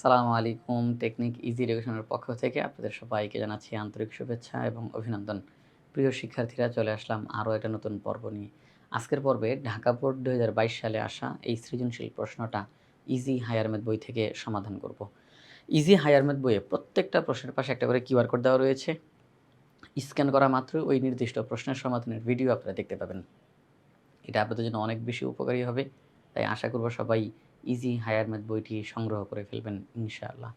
আসসালামু আলাইকুম, technique easy এডুকেশনের পক্ষ থেকে আপনাদের সবাইকে জানাচ্ছি আন্তরিক শুভেচ্ছা এবং অভিনন্দন। প্রিয় শিক্ষার্থীরা, চলে আসলাম আরও একটা নতুন পর্ব নিয়ে। আজকের পর্বে ঢাকা বোর্ড দু হাজার বাইশ সালে আসা এই সৃজনশীল প্রশ্নটা ইজি হায়ার ম্যাথ বই থেকে সমাধান করব। ইজি হায়ার ম্যাথ বইয়ে প্রত্যেকটা প্রশ্নের পাশে একটা করে কিউআর কোড দেওয়া রয়েছে। স্ক্যান করা মাত্র ওই নির্দিষ্ট প্রশ্নের সমাধানের ভিডিও আপনারা দেখতে পাবেন। এটা আপনাদের জন্য অনেক বেশি উপকারী হবে। তাই আশা করব সবাই ইজি হায়ার ম্যাথ বইটি সংগ্রহ করে ফেলবেন, ইনশাআল্লাহ।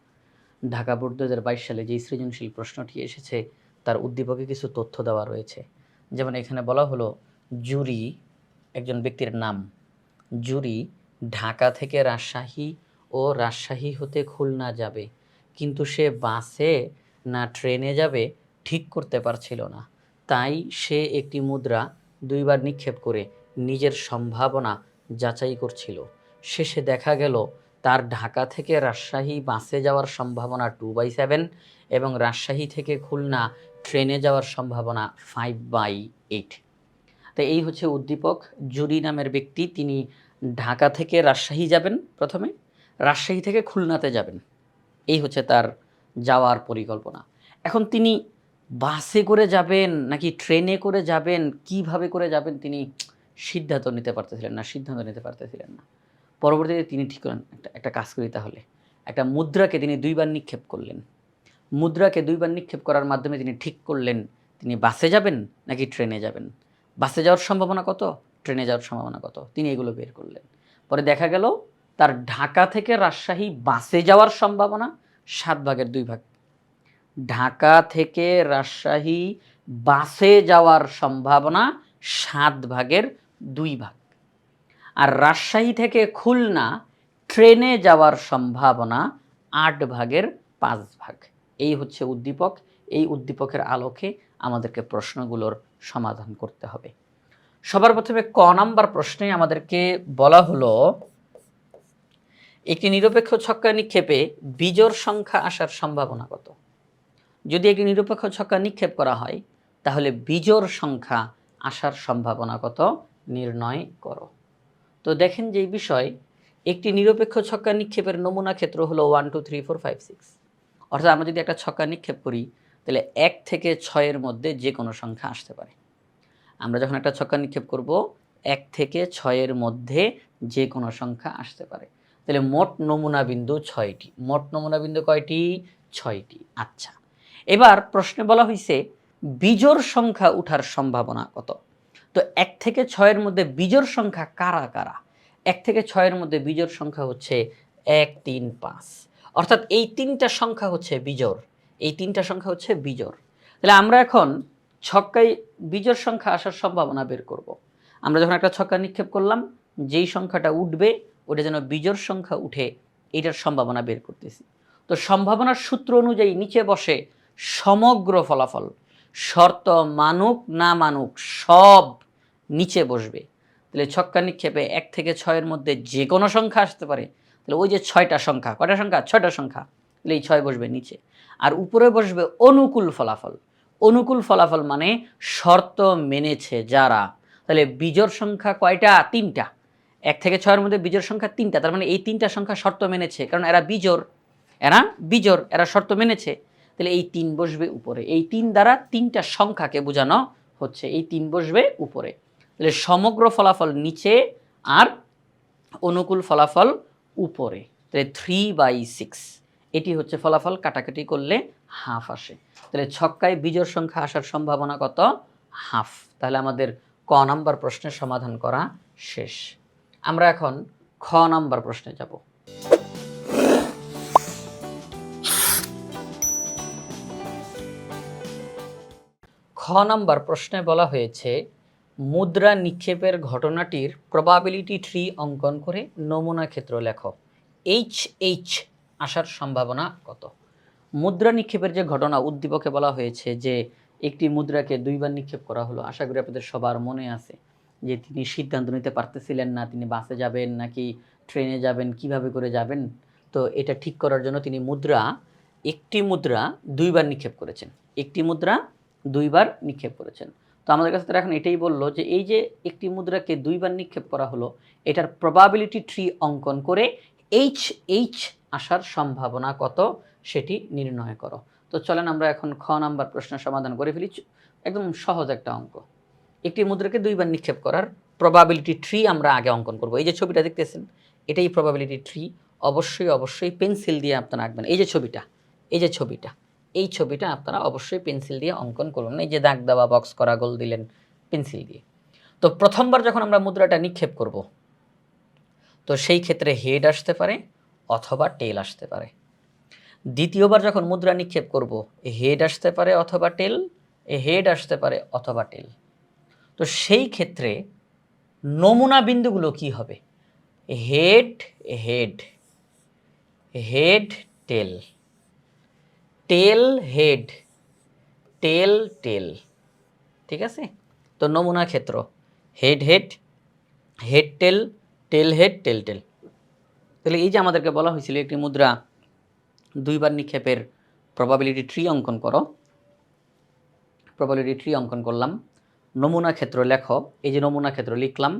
ঢাকা বোর্ড দু হাজার বাইশ সালে যে সৃজনশীল প্রশ্নটি এসেছে, তার উদ্দীপকে কিছু তথ্য দেওয়া রয়েছে। যেমন এখানে বলা হলো, জুরি একজন ব্যক্তির নাম। জুরি ঢাকা থেকে রাজশাহী ও রাজশাহী হতে খুলনা যাবে, কিন্তু সে বাসে না ট্রেনে যাবে ঠিক করতে পারছিল না। তাই সে একটি মুদ্রা দুইবার নিক্ষেপ করে নিজের সম্ভাবনা যাচাই করছিল। শেষে দেখা গেল, তার ঢাকা থেকে রাজশাহী বাসে যাওয়ার সম্ভাবনা টু বাই সেভেন এবং রাজশাহী থেকে খুলনা ট্রেনে যাওয়ার সম্ভাবনা ফাইভ বাই এইট তো এই হচ্ছে উদ্দীপক, জুরি নামের ব্যক্তি, তিনি ঢাকা থেকে রাজশাহী যাবেন প্রথমে, রাজশাহী থেকে খুলনাতে যাবেন। এই হচ্ছে তার যাওয়ার পরিকল্পনা। এখন তিনি বাসে করে যাবেন নাকি ট্রেনে করে যাবেন, কীভাবে করে যাবেন তিনি সিদ্ধান্ত নিতে পারতেছিলেন না, সিদ্ধান্ত নিতে পারতেছিলেন না। পরবর্তীতে তিনি ঠিক করেন, একটা একটা কাজ করি তাহলে। একটা মুদ্রাকে তিনি দুইবার নিক্ষেপ করলেন। মুদ্রাকে দুইবার নিক্ষেপ করার মাধ্যমে তিনি ঠিক করলেন, তিনি বাসে যাবেন নাকি ট্রেনে যাবেন? বাসে যাওয়ার সম্ভাবনা কত? ট্রেনে যাওয়ার সম্ভাবনা কত? তিনি এগুলো বের করলেন। পরে দেখা গেল, তার ঢাকা থেকে রাজশাহী বাসে যাওয়ার সম্ভাবনা সাত ভাগের দুই ভাগ। ঢাকা থেকে রাজশাহী বাসে যাওয়ার সম্ভাবনা সাত ভাগের দুই ভাগ। আর রাজশাহী থেকে খুলনা ট্রেনে যাওয়ার সম্ভাবনা আট ভাগের পাঁচ ভাগ। এই হচ্ছে উদ্দীপক। এই উদ্দীপকের আলোকে আমাদেরকে প্রশ্নগুলোর সমাধান করতে হবে। সবার প্রথমে ক নাম্বার প্রশ্নে আমাদেরকে বলা হলো, একটি নিরপেক্ষ ছক্কা নিক্ষেপে বিজোড় সংখ্যা আসার সম্ভাবনা কত? যদি একটি নিরপেক্ষ ছক্কা নিক্ষেপ করা হয়, তাহলে বিজোড় সংখ্যা আসার সম্ভাবনা কত? নির্ণয় করো। তো দেখেন যে এই বিষয়, একটি নিরপেক্ষ ছক্কা নিক্ষেপের নমুনা ক্ষেত্র হলো one two three four five six অর্থাৎ আমরা যদি একটা ছক্কা নিক্ষেপ করি, তাহলে এক থেকে ছয়ের মধ্যে যে কোনো সংখ্যা আসতে পারে। আমরা যখন একটা ছক্কা নিক্ষেপ করব, এক থেকে ছয়ের মধ্যে যে কোনো সংখ্যা আসতে পারে। তাহলে মোট নমুনা বিন্দু ছয়টি। মোট নমুনা বিন্দু কয়টি? ছয়টি। আচ্ছা। এবার প্রশ্নে বলা হয়েছে বিজোর সংখ্যা উঠার সম্ভাবনা কত? তো এক থেকে ছয়ের মধ্যে বিজোর সংখ্যা কারা কারা? এক থেকে ছয়ের মধ্যে বিজোর সংখ্যা হচ্ছে এক, তিন, পাঁচ। অর্থাৎ এই তিনটা সংখ্যা হচ্ছে বিজোর এই তিনটা সংখ্যা হচ্ছে বিজোড়। তাহলে আমরা এখন ছক্কায় বিজোড় সংখ্যা আসার সম্ভাবনা বের করব। আমরা যখন একটা ছক্কা নিক্ষেপ করলাম, যেই সংখ্যাটা উঠবে, ওটা যেন বিজোর সংখ্যা উঠে এটার সম্ভাবনা বের করতেছি। তো সম্ভাবনার সূত্র অনুযায়ী নিচে বসে সমগ্র ফলাফল, শর্ত মানুক না মানুক, সব নিচে বসবে। তাহলে ছক্কা নিক্ষেপে এক থেকে ছয়ের মধ্যে যে কোনো সংখ্যা আসতে পারে। তাহলে ওই যে ছয়টা সংখ্যা, কয়টা সংখ্যা? ছয়টা সংখ্যা। তাহলে এই ছয় বসবে নিচে। আর উপরে বসবে অনুকূল ফলাফল। অনুকূল ফলাফল মানে শর্ত মেনেছে যারা। তাহলে বিজোড় সংখ্যা কয়টা? তিনটা। এক থেকে ছয়ের মধ্যে বিজোড় সংখ্যা তিনটা। তার মানে এই তিনটা সংখ্যা শর্ত মেনেছে, কারণ এরা বিজোড়। এরা বিজোড়, এরা শর্ত মেনেছে। তাহলে এই তিন বসবে উপরে। এই তিন দ্বারা তিনটা সংখ্যাকে বোঝানো হচ্ছে। এই তিন বসবে উপরে। তাহলে সমগ্র ফলাফল নিচে আর অনুকূল ফলাফল উপরে। তাহলে থ্রি বাই সিক্স এটি হচ্ছে ফলাফল, কাটাকাটি করলে হাফ আসে। তাহলে ছক্কায় বিজোড় সংখ্যা আসার সম্ভাবনা কত? হাফ তাহলে আমাদের ক নাম্বার প্রশ্নের সমাধান করা শেষ। আমরা এখন খ নাম্বার প্রশ্নে যাব। খ নাম্বার প্রশ্নে বলা হয়েছে মুদ্রা নিক্ষেপের ঘটনাটির প্রবাবিলিটি ট্রি অঙ্কন করে নমুনা ক্ষেত্র লেখো। এইচ এইচ আসার সম্ভাবনা কত? মুদ্রা নিক্ষেপের যে ঘটনা উদ্দীপকে বলা হয়েছে যে একটি মুদ্রাকে দুইবার নিক্ষেপ করা হলো, আশা করি আপনাদের সবার মনে আছে যে তিনি সিদ্ধান্ত নিতে পারতেছিলেন না, তিনি বাসে যাবেন নাকি ট্রেনে যাবেন, কীভাবে করে যাবেন? তো এটা ঠিক করার জন্য তিনি মুদ্রা, একটি মুদ্রা দুইবার নিক্ষেপ করেছেন। একটি মুদ্রা দুইবার নিক্ষেপ করেছেন। তো আমাদের কাছে তারা এখন এটাই বলল যে এই যে একটি মুদ্রাকে দুইবার নিক্ষেপ করা হলো, এটার প্রবাবিলিটি ট্রি অঙ্কন করে এইচ এইচ আসার সম্ভাবনা কত সেটি নির্ণয় করো। তো চলেন আমরা এখন খ নাম্বার প্রশ্নের সমাধান করে ফেলি। একদম সহজ একটা অঙ্ক। একটি মুদ্রাকে দুইবার নিক্ষেপ করার প্রবাবিলিটি ট্রি আমরা আগে অঙ্কন করব। এই যে ছবিটা দেখতেছেন, এটাই প্রবাবিলিটি ট্রি অবশ্যই অবশ্যই পেন্সিল দিয়ে আপনারা আঁকবেন। এই যে ছবিটা, এই যে ছবিটা। এই ছবিটা আপনারা অবশ্যই পেন্সিল দিয়ে অঙ্কন করুন। এই যে দাগ দেওয়া বক্স করা, গোল দিলেন পেন্সিল দিয়ে। তো প্রথমবার যখন আমরা মুদ্রাটা নিক্ষেপ করব, তো সেই ক্ষেত্রে হেড আসতে পারে অথবা টেল আসতে পারে। দ্বিতীয়বার যখন মুদ্রা নিক্ষেপ করব, এ হেড আসতে পারে অথবা টেল এ হেড আসতে পারে অথবা টেল তো সেই ক্ষেত্রে নমুনা বিন্দুগুলো কি হবে? Head head head tail tail head, tail tail, ঠিক আছে? তো নমুনা ক্ষেত্র, head head head tail tail head, tail tail. তাহলে এই যে আমাদেরকে বলা হয়েছিল একটি মুদ্রা, দুইবার নিক্ষেপের প্রবাবিলিটি ট্রি অঙ্কন করো। প্রবাবিলিটি ট্রি অঙ্কন করলাম। নমুনা ক্ষেত্র লেখো, এই যে নমুনা ক্ষেত্র লিখলাম।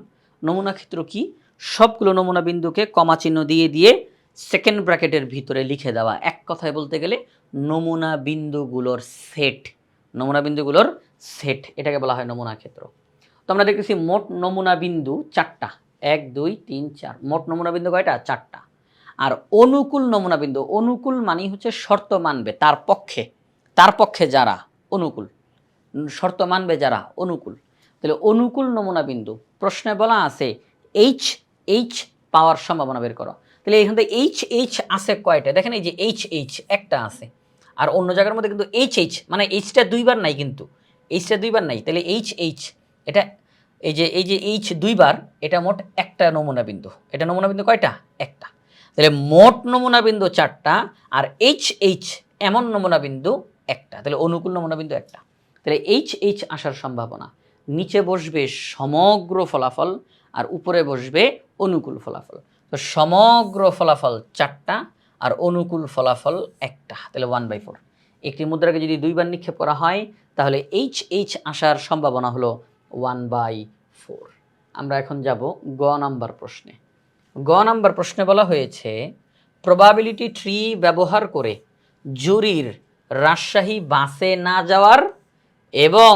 নমুনা ক্ষেত্র কি? সবগুলো নমুনা বিন্দুকে কমা চিহ্ন দিয়ে দিয়ে সেকেন্ড ব্র্যাকেটের ভিতরে লিখে দেওয়া। এক কথায় বলতে গেলে নমুনা বিন্দুগুলোর সেট নমুনা বিন্দুগুলোর সেট এটাকে বলা হয় নমুনা ক্ষেত্র। তো আমরা দেখতেছি মোট নমুনা বিন্দু চারটা। এক, দুই, তিন, চার। মোট নমুনা বিন্দু কয়টা? চারটা। আর অনুকূল নমুনা বিন্দু, অনুকূল মানেই হচ্ছে শর্ত মানবে তার পক্ষে। তার পক্ষে যারা? অনুকূল। শর্ত মানবে যারা? অনুকূল। তাহলে অনুকূল নমুনা বিন্দু, প্রশ্নে বলা আছে এইচ এইচ পাওয়ার সম্ভাবনা বের করো। তাহলে এখান থেকে এইচ এইচ আছে কয়টা? দেখেন এই যে এইচ এইচ একটা আছে। আর অন্য জায়গার মধ্যে কিন্তু এইচ এইচ মানে এইচটা দুইবার নাই কিন্তু। এইচটা দুইবার নাই। তাহলে এইচ এইচ এটা এই যে এই যে এইচ দুইবার, এটা মোট একটা নমুনা বিন্দু। এটা নমুনা বিন্দু কয়টা? একটা। তাহলে মোট নমুনা বিন্দু চারটা আর এইচ এইচ এমন নমুনা বিন্দু একটা। তাহলে অনুকূল নমুনা বিন্দু একটা। তাহলে এইচ এইচ আসার সম্ভাবনা। নিচে বসবে সমগ্র ফলাফল আর উপরে বসবে অনুকূল ফলাফল। তো সমগ্র ফলাফল চারটা আর অনুকূল ফলাফল একটা, তাহলে ওয়ান বাই ফোর একটি মুদ্রাকে যদি দুইবার নিক্ষেপ করা হয়, তাহলে এইচ এইচ আসার সম্ভাবনা হলো ওয়ান বাই ফোর আমরা এখন যাব গ নাম্বার প্রশ্নে। গ নাম্বার প্রশ্নে বলা হয়েছে প্রবাবিলিটি ট্রি ব্যবহার করে জুরির রাজশাহী বাসে না যাওয়ার এবং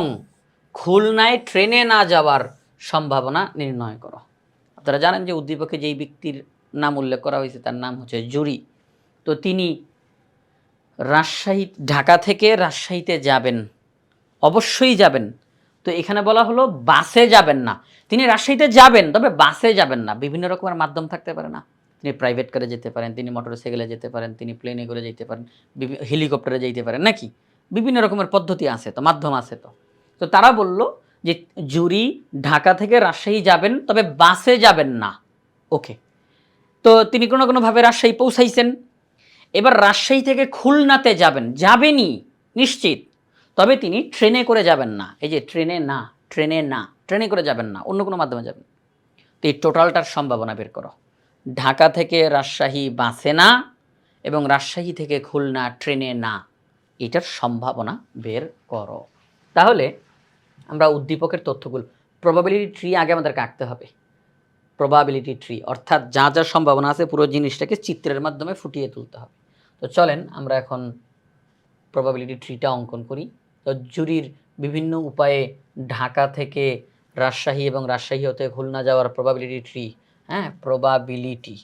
খুলনায় ট্রেনে না যাওয়ার সম্ভাবনা নির্ণয় করো। আপনারা জানেন যে উদ্দীপকে যেই ব্যক্তির নাম উল্লেখ করা হয়েছে তার নাম হচ্ছে জুরি। তো তিনি রাজশাহী, ঢাকা থেকে রাজশাহীতে যাবেন। অবশ্যই যাবেন। তো এখানে বলা হলো বাসে যাবেন না। তিনি রাজশাহীতে যাবেন, তবে বাসে যাবেন না। বিভিন্ন রকমের মাধ্যম থাকতে পারে না। তিনি প্রাইভেট কারে যেতে পারেন, তিনি মোটরসাইকেলে যেতে পারেন, তিনি প্লেনে করে যেতে পারেন হেলিকপ্টারে যেতে পারেন, নাকি? বিভিন্ন রকমের পদ্ধতি আছে তো, মাধ্যম আছে তো। তো তারা বলল যে জুরি ঢাকা থেকে রাজশাহী যাবেন, তবে বাসে যাবেন না। ওকে। তো তিনি কোনো কোনোভাবে রাজশাহী পৌঁছাইছেন। এবার রাজশাহী থেকে খুলনাতে যাবেন। যাবেনই, নিশ্চিত। তবে তিনি ট্রেনে করে যাবেন না। এই যে ট্রেনে না ট্রেনে না, ট্রেনে করে যাবেন না, অন্য কোনো মাধ্যমে যাবেন। তো এই টোটালটার সম্ভাবনা বের করো। ঢাকা থেকে রাজশাহী বাসে না এবং রাজশাহী থেকে খুলনা ট্রেনে না, এটার সম্ভাবনা বের করো। তাহলে আমরা উদ্দীপকের তথ্যগুলো প্রবাবিলিটি ট্রি আগে আমাদেরকে আঁকতে হবে। প্রবাবিলিটি ট্রি অর্থাৎ যা যা সম্ভাবনা আছে পুরো জিনিসটাকে চিত্রের মাধ্যমে ফুটিয়ে তুলতে হবে। তো চলেন আমরা এখন প্রবাবিলিটি ট্রিটা অঙ্কন করি। তো জুরির বিভিন্ন উপায়ে ঢাকা থেকে রাজশাহী এবং রাজশাহী হতে খুলনা যাওয়ার প্রবাবিলিটি ট্রি হ্যাঁ প্রবাবিলিটি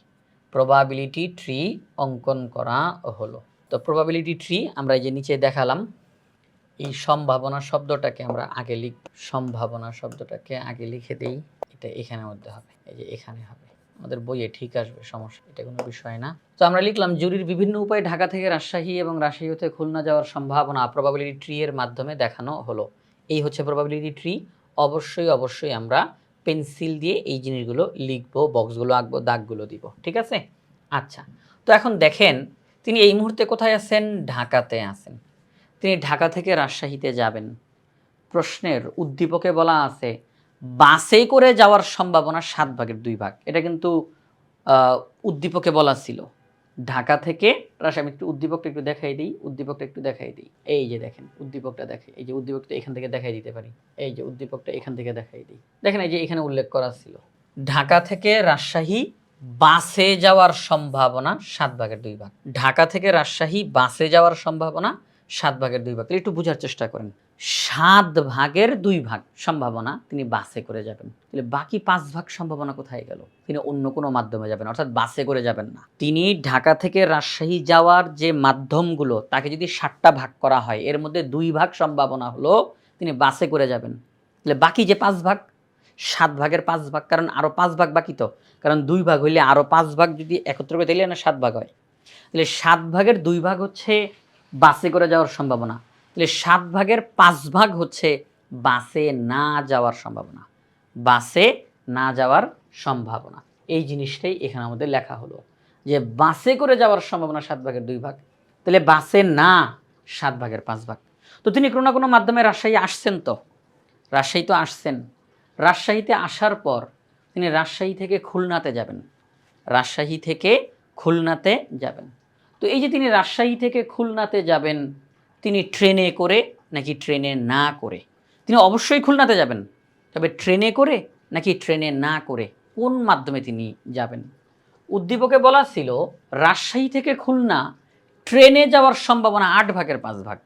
প্রবাবিলিটি ট্রি অঙ্কন করা হলো। তো প্রবাবিলিটি ট্রি আমরা এই যে নিচে দেখালাম এই সম্ভাবনা শব্দটাকে আমরা আগে লিখ, সম্ভাবনা শব্দটাকে আগে লিখে দেই, এটা এখানের মধ্যে হবে, এই যে এখানে হবে। আমাদের বইয়ে ঠিক আসবে, সমস্যা, এটা কোনো বিষয় না। তো আমরা লিখলাম, জুরির বিভিন্ন উপায়ে ঢাকা থেকে রাজশাহী এবং রাজশাহী হতে খুলনা যাওয়ার সম্ভাবনা প্রবাবিলিটি ট্রি এর মাধ্যমে দেখানো হলো। এই হচ্ছে প্রবাবিলিটি ট্রি। অবশ্যই অবশ্যই আমরা পেন্সিল দিয়ে এই জিনিসগুলো লিখব, বক্সগুলো আঁকবো, দাগগুলো দিব, ঠিক আছে? আচ্ছা তো এখন দেখেন, তিনি এই মুহূর্তে কোথায় আছেন? ঢাকাতে আছেন। তিনি ঢাকা থেকে রাজশাহীতে যাবেন। প্রশ্নের উদ্দীপকে বলা আছে বাসে করে যাওয়ার সম্ভাবনা সাত ভাগের দুই ভাগ। এটা কিন্তু উদ্দীপকে বলা ছিল। ঢাকা থেকে, রাজশাহী একটু উদ্দীপকটা একটু দেখাই দিই, উদ্দীপকটা একটু দেখাই দিই। এই যে দেখেন, উদ্দীপকটা দেখে, এই যে উদ্দীপকটা এখান থেকে দেখাই দিতে পারি। এই যে উদ্দীপকটা এখান থেকে দেখাই দিই। দেখেন এই যে এখানে উল্লেখ করা ছিল, ঢাকা থেকে রাজশাহী বাসে যাওয়ার সম্ভাবনা সাত ভাগের দুই ভাগ। ঢাকা থেকে রাজশাহী বাসে যাওয়ার সম্ভাবনা সাত ভাগের দুই ভাগ তাহলে একটু বোঝার চেষ্টা করেন। সাত ভাগের দুই ভাগ সম্ভাবনা তিনি বাসে করে যাবেন। তাহলে বাকি পাঁচ ভাগ সম্ভাবনা কোথায় গেল? তিনি অন্য কোনো মাধ্যমে যাবেন, অর্থাৎ বাসে করে যাবেন না। তিনি ঢাকা থেকে রাজশাহী যাওয়ার যে মাধ্যমগুলো, তাকে যদি সাতটা ভাগ করা হয়, এর মধ্যে দুই ভাগ সম্ভাবনা হলো তিনি বাসে করে যাবেন। তাহলে বাকি যে পাঁচ ভাগ, সাত ভাগের পাঁচ ভাগ, কারণ আরও পাঁচ ভাগ বাকি তো, কারণ দুই ভাগ হইলে আরও পাঁচ ভাগ যদি একত্র করে দিলে না সাত ভাগ হয়? তাহলে সাত ভাগের দুই ভাগ হচ্ছে বাসে করে যাওয়ার সম্ভাবনা। তাহলে সাত ভাগের পাঁচ ভাগ হচ্ছে বাসে না যাওয়ার সম্ভাবনা। বাসে না যাওয়ার সম্ভাবনা। এই জিনিসটাই এখানে আমাদের লেখা হলো। যে বাসে করে যাওয়ার সম্ভাবনা সাত ভাগের দুই ভাগ। তাহলে বাসে না, সাত ভাগের পাঁচ ভাগ। তো তিনি কোনো না কোনো মাধ্যমে রাজশাহী আসছেন তো? রাজশাহী তো আসছেন। রাজশাহীতে আসার পর তিনি রাজশাহী থেকে খুলনাতে যাবেন। রাজশাহী থেকে খুলনাতে যাবেন। তো এই যে তিনি রাজশাহী থেকে খুলনাতে যাবেন, তিনি ট্রেনে করে নাকি ট্রেনে না করে? তিনি অবশ্যই খুলনাতে যাবেন, তবে ট্রেনে করে নাকি ট্রেনে না করে? কোন মাধ্যমে তিনি যাবেন? উদ্দীপকে বলা ছিল, রাজশাহী থেকে খুলনা ট্রেনে যাওয়ার সম্ভাবনা আট ভাগের পাঁচ ভাগ।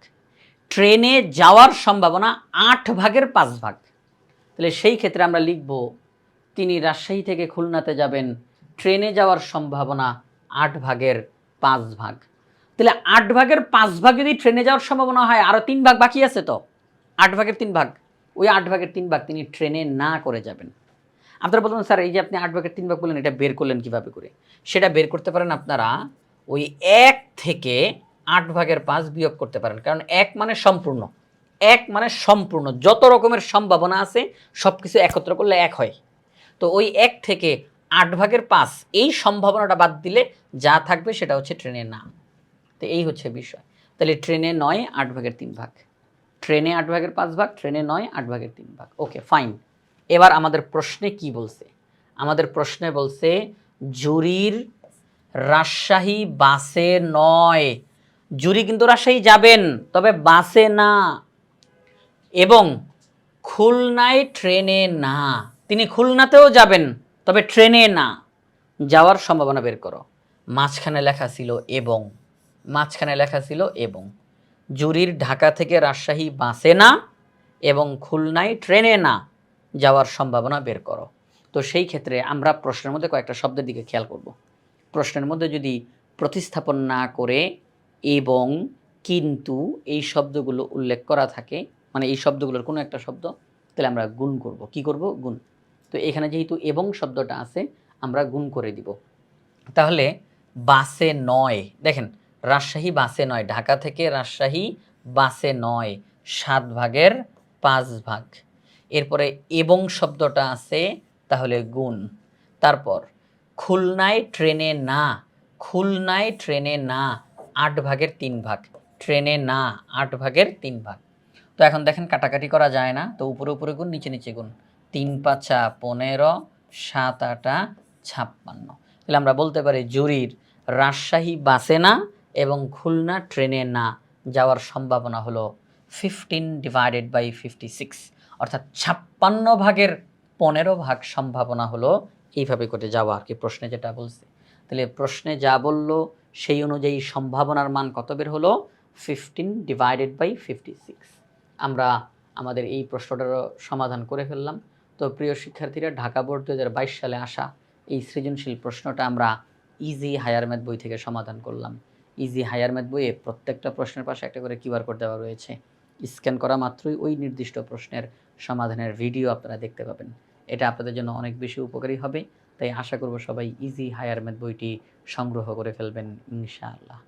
ট্রেনে যাওয়ার সম্ভাবনা আট ভাগের পাঁচ ভাগ। তাহলে সেই ক্ষেত্রে আমরা লিখব, তিনি রাজশাহী থেকে খুলনাতে যাবেন, ট্রেনে যাওয়ার সম্ভাবনা আট ভাগের পাঁচ ভাগ। তাহলে আট ভাগের পাঁচ ভাগ যদি ট্রেনে যাওয়ার সম্ভাবনা হয় আরও তিন ভাগ বাকি আছে তো? আট ভাগের তিন ভাগ। ওই আট ভাগের তিন ভাগ তিনি ট্রেনে না করে যাবেন। আপনারা বলবেন স্যার, এই যে আপনি আট ভাগের তিন ভাগ বললেন, এটা বের করলেন কীভাবে করে? সেটা বের করতে পারেন আপনারা ওই এক থেকে আট ভাগের পাঁচ বিয়োগ করতে পারেন। কারণ এক মানে সম্পূর্ণ। এক মানে সম্পূর্ণ। যত রকমের সম্ভাবনা আছে সব কিছু একত্র করলে এক হয়। তো ওই এক থেকে আট ভাগের পাঁচ, এই সম্ভাবনাটা বাদ দিলে যা থাকবে সেটা হচ্ছে ট্রেনের নাম। তো এই হচ্ছে বিষয়। তাহলে ট্রেনে নয়, আট ভাগের তিন ভাগ। ট্রেনে আট ভাগের পাঁচ ভাগ, ট্রেনে নয়, আট ভাগের তিন ভাগ। ওকে ফাইন এবার আমাদের প্রশ্নে কি বলছে? আমাদের প্রশ্নে বলছে, জুরির রাজশাহী বাসে নয়। জুরি কিন্তু রাজশাহী যাবেন, তবে বাসে না। এবং খুলনায় ট্রেনে না। তিনি খুলনাতেও যাবেন। তবে ট্রেনে না, যাওয়ার সম্ভাবনা বের করো। মাঝখানে লেখা ছিল এবং, মাঝখানে লেখা ছিল এবং। জুরির ঢাকা থেকে রাজশাহী বাসে না এবং খুলনায় ট্রেনে না, যাওয়ার সম্ভাবনা বের করো। তো সেই ক্ষেত্রে আমরা প্রশ্নের মধ্যে কয়েকটা শব্দের দিকে খেয়াল করব। প্রশ্নের মধ্যে যদি প্রতিস্থাপন না করে এবং কিন্তু এই শব্দগুলো উল্লেখ করা থাকে মানে এই শব্দগুলোর কোনো একটা শব্দ, তাহলে আমরা গুণ করব। কি করব? গুণ। তো এখানে যেহেতু এবং শব্দটা আছে, আমরা গুণ করে দিব। তাহলে বাসে নয়, দেখেন, রাজশাহী বাসে নয়, ঢাকা থেকে রাজশাহী বাসে নয়, সাত ভাগের পাঁচ ভাগ। এরপরে এবং শব্দটা আছে, তাহলে গুণ। তারপর, খুলনায় ট্রেনে না, খুলনায় ট্রেনে না, আট ভাগের তিন ভাগ। ট্রেনে না, আট ভাগের তিন ভাগ। তো এখন দেখেন, কাটাকাটি করা যায় না, তো উপরে উপরে গুণ, নিচে নিচে গুণ। তিন পাঁচা পনেরো, সাত আটা ছাপ্পান্ন। তাহলে আমরা বলতে পারি জুরির রাজশাহী বাসে না এবং খুলনা ট্রেনে না যাওয়ার সম্ভাবনা হলো fifteen divided by fifty six অর্থাৎ ছাপ্পান্ন ভাগের পনেরো ভাগ সম্ভাবনা হলো এইভাবে করে যাওয়া আর কি, প্রশ্নে যেটা বলছে। তাহলে প্রশ্নে যা বলল সেই অনুযায়ী সম্ভাবনার মান কত বের হলো? Fifteen divided by fifty six আমরা আমাদের এই প্রশ্নটারও সমাধান করে ফেললাম। তো প্রিয় শিক্ষার্থীরা, ঢাকা বোর্ড দু হাজার বাইশ সালে আসা এই সৃজনশীল প্রশ্নটা আমরা ইজি হায়ার ম্যাথ বই থেকে সমাধান করলাম। ইজি হায়ার ম্যাথ বইয়ে প্রত্যেকটা প্রশ্নের পাশে একটা করে কিউআর কোড দেওয়া রয়েছে। স্ক্যান করা মাত্রই ওই নির্দিষ্ট প্রশ্নের সমাধানের ভিডিও আপনারা দেখতে পাবেন। এটা আপনাদের জন্য অনেক বেশি উপকারী হবে। তাই আশা করব সবাই ইজি হায়ার ম্যাথ বইটি সংগ্রহ করে ফেলবেন ইনশাআল্লাহ।